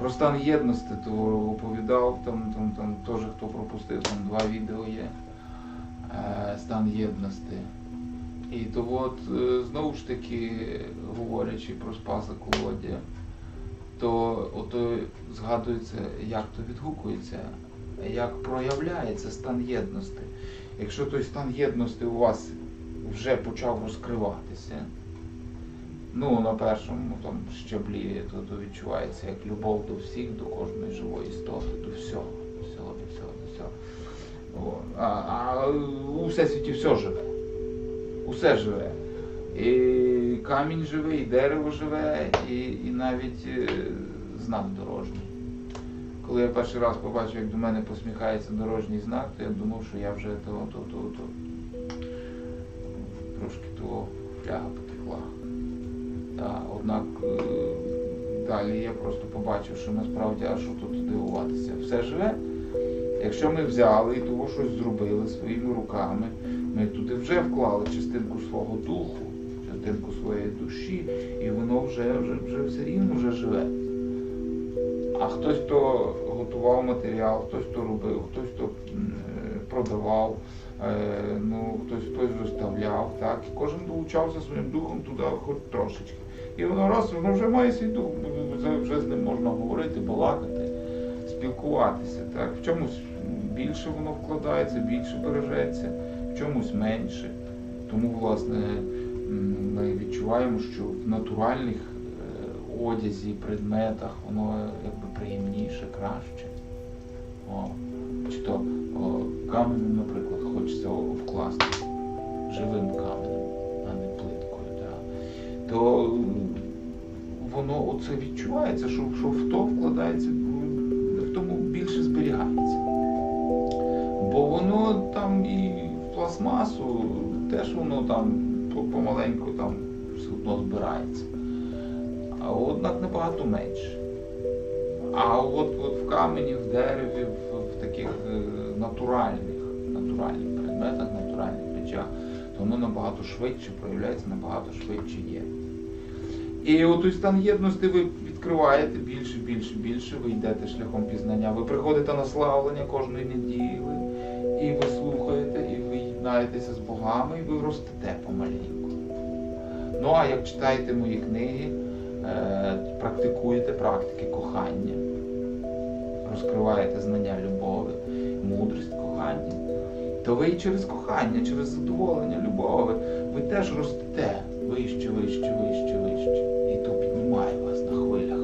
Про стан єдності, то оповідав, там, там, там теж хто пропустив, там два відео є. Е, стан єдності. І то от, е, знову ж таки, говорячи про Спаса Колодія, то ото згадується, як то відгукується, як проявляється стан єдності. Якщо той стан єдності у вас вже почав розкриватися, ну на першому там щаблі, то відчувається як любов до всіх, до кожної живої істоти, до всього, до всього, до всього, до всього. А, а у всесвіті все живе. Усе живе. І камінь живе, і дерево живе, і, і навіть е, знак дорожній. Коли я перший раз побачив, як до мене посміхається дорожній знак, то я думав, що я вже то, то, то, то трошки того фляга потекла. Та, однак е, далі я просто побачив, що насправді, а що тут дивуватися? Все живе. Якщо ми взяли і того щось зробили своїми руками, ми туди вже вклали частинку свого духу, частинку своєї душі, і воно вже, вже, вже все рівно вже живе. А хтось, хто готував матеріал, хтось, хто робив, хтось, хто е, продавав, ну, хтось хтось доставляв, так, і кожен долучався своїм духом туди хоч трошечки. І воно раз, воно вже має свій дух, вже, з ним можна говорити, балакати, спілкуватися. Так. В чомусь більше воно вкладається, більше бережеться, в чомусь менше. Тому, власне, ми відчуваємо, що в натуральних е, одязі, предметах воно якби приємніше, краще. О, чи то о, каменем, наприклад, хочеться вкласти живим каменем, а не плиткою. Да. То воно оце відчувається, що, що в то вкладається, в тому більше зберігається. Бо воно там і в пластмасу теж воно там помаленьку там все одно збирається. А однак набагато менше. А от, от в камені, в дереві, в, в таких е, натуральних, натуральних предметах, натуральних речах, то воно набагато швидше проявляється, набагато швидше є. І от стан єдності ви відкриваєте більше, більше, більше, ви йдете шляхом пізнання. Ви приходите на славлення кожної неділі, і ви слухаєте, і ви єднаєтеся з богами, і ви ростете помаленьку. Ну а як читаєте мої книги, е, практикуєте практики кохання, розкриваєте знання любові, мудрість кохання, то ви і через кохання, через задоволення любові, ви теж ростете вище, вище, вище, вище. І то піднімає вас на хвилях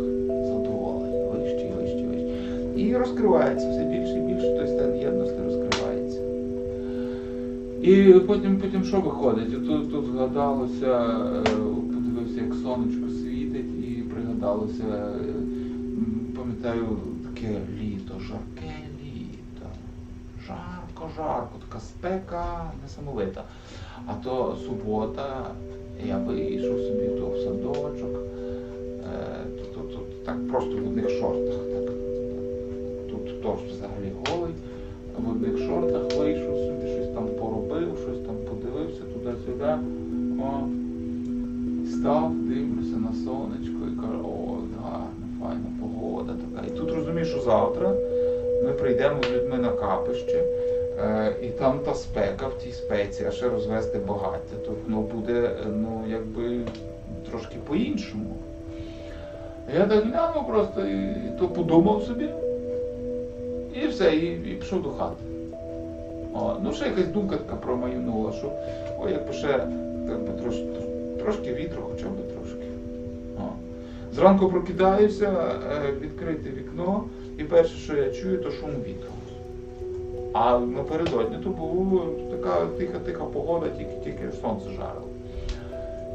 задоволення, вище, вище, вище. І розкривається все більше і більше, той стан єдності розкривається. І потім, потім що виходить? Тут, тут згадалося, е, подивився, як сонечко світить, і пригадалося, е, пам'ятаю, таке літо, жарке літо. Жарко, жарко, така спека несамовита. А то субота, я вийшов собі то в садочок, е, тут, тут, тут так просто в одних шортах. Так. Тут тож взагалі голий, в одних шортах вийшов собі, щось там поробив, щось там подивився туди-сюди. О, став, дивлюся на сонечко і кажу, о, гарна, файна погода така. І тут розумію, що завтра ми прийдемо з людьми на капище, і там та спека в тій спеці, а ще розвести багаття, то воно буде е, ну, якби трошки по-іншому. Я так глянув просто і, і то подумав собі. І все, і, і пішов до хати. О, ну ще якась думка така промайнула, що ой, якби ще так би трош, трошки вітру, хоча б трошки. О. Зранку прокидаюся, е, відкрите вікно, і перше, що я чую, то шум вітру. А напередодні то була така тиха-тиха погода, тільки, тільки сонце жарило.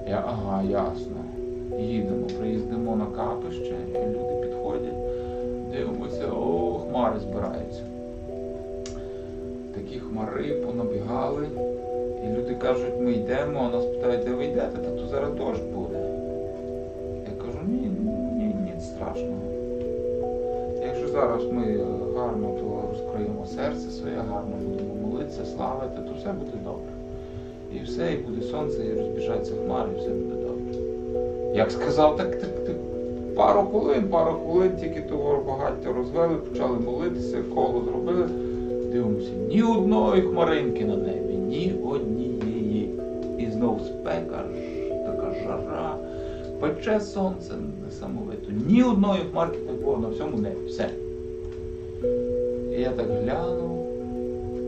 Я, ага, ясно. Їдемо, приїздимо на капище, і люди підходять, дивимося, о, хмари збираються. Такі хмари понабігали, і люди кажуть, ми йдемо, а нас питають, де ви йдете, та то зараз дощ буде. Я кажу, ні, ні, ні, страшного. Якщо зараз ми серце своє, гарно будемо молитися, славити, то все буде добре. І все, і буде сонце, і розбіжаться хмари, і все буде добре. Як сказав, так, так, так пару хвилин, пару хвилин, тільки того багаття розвели, почали молитися, коло зробили. Дивимося, ні одної хмаринки на небі, ні однієї. І знов спека, ж, така жара, пече сонце несамовито. Ні одної хмарки було на всьому небі. Все. Я так глянув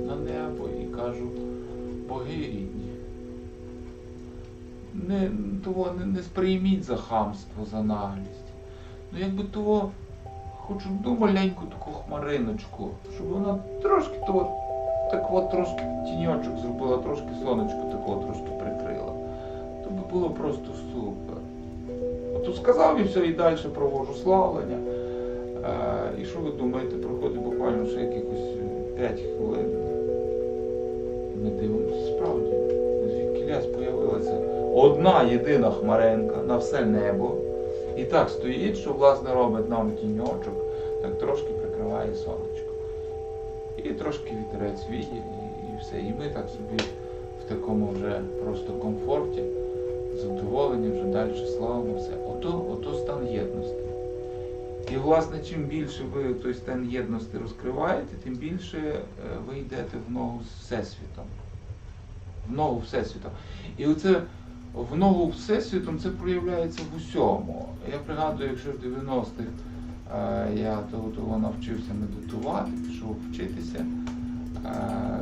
на небо і кажу, боги рідні. Не, того не, не сприйміть за хамство, за наглість. Ну якби того хочу одну маленьку таку хмариночку, щоб вона трошки того, так трошки тіньочок зробила, трошки сонечко такого трошки прикрила. То би було просто супер. От сказав і все, і далі провожу славлення. Е, і що ви думаєте, проходить буквально ще якихось 5 хвилин. Ми дивимося, справді, звідки ляс появилася одна єдина хмаренка на все небо. І так стоїть, що власне робить нам тіньочок, так трошки прикриває сонечко. І трошки вітерець віє, і, і все. І ми так собі в такому вже просто комфорті, задоволені, вже далі славимо все. Ото, ото стан єдності. І, власне, чим більше ви той стан єдності розкриваєте, тим більше е, ви йдете в ногу з Всесвітом. В ногу Всесвітом. І оце в ногу Всесвітом це проявляється в усьому. Я пригадую, якщо в 90-х е, я того, того навчився медитувати, пішов вчитися е,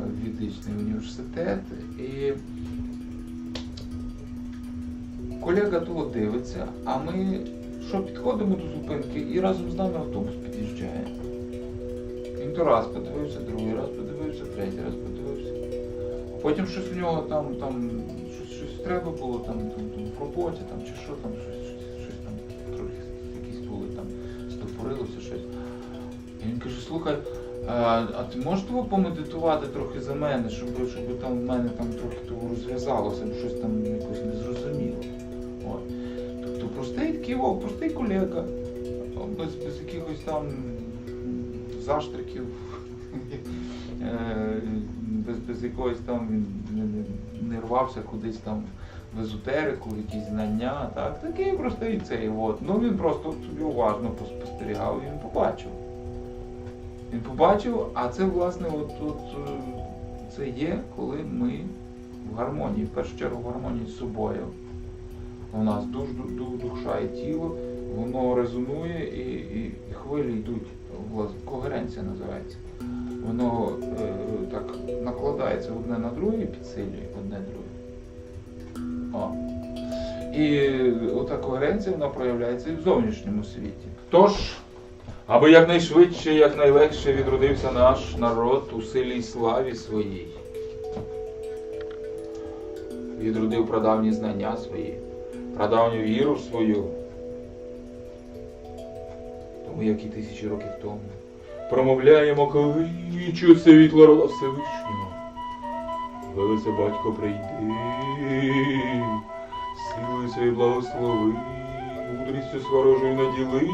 в відичний університет. І колега того дивиться, а ми що підходимо до зупинки і разом з нами автобус під'їжджає. Він то раз подивився, другий раз подивився, третій раз подивився. Потім щось у нього там, там щось, щось треба було там, там, там в роботі там, чи що там, щось, щось, щось там трохи якісь були там, стопорилося щось. І він каже, слухай, а, а ти можеш того помедитувати трохи за мене, щоб, щоб там в мене там трохи того розв'язалося, щось там якось незрозуміло. От. Тобто простий колега, без, без якихось там заштриків, е, без, без якоїсь там він не, рвався кудись там в езотерику, якісь знання. Так, такий простий цей. От. Ну він просто собі уважно поспостерігав і він побачив. Він побачив, а це власне от, от, е, це є, коли ми в гармонії, в першу чергу в гармонії з собою. У нас душ, ду- душа і тіло, воно резонує і, і, і хвилі йдуть, власне, когеренція називається. Воно е, так накладається одне на друге і підсилює одне друге. О. І ота когеренція вона проявляється і в зовнішньому світі. Тож, аби якнайшвидше, якнайлегше відродився наш народ у силі й славі своїй. Відродив прадавні знання свої, прадавню віру свою. Тому, як і тисячі років тому, промовляємо кличу світло рода Всевишнього. Велице батько прийди, силою і благослови, мудрістю сворожою наділи,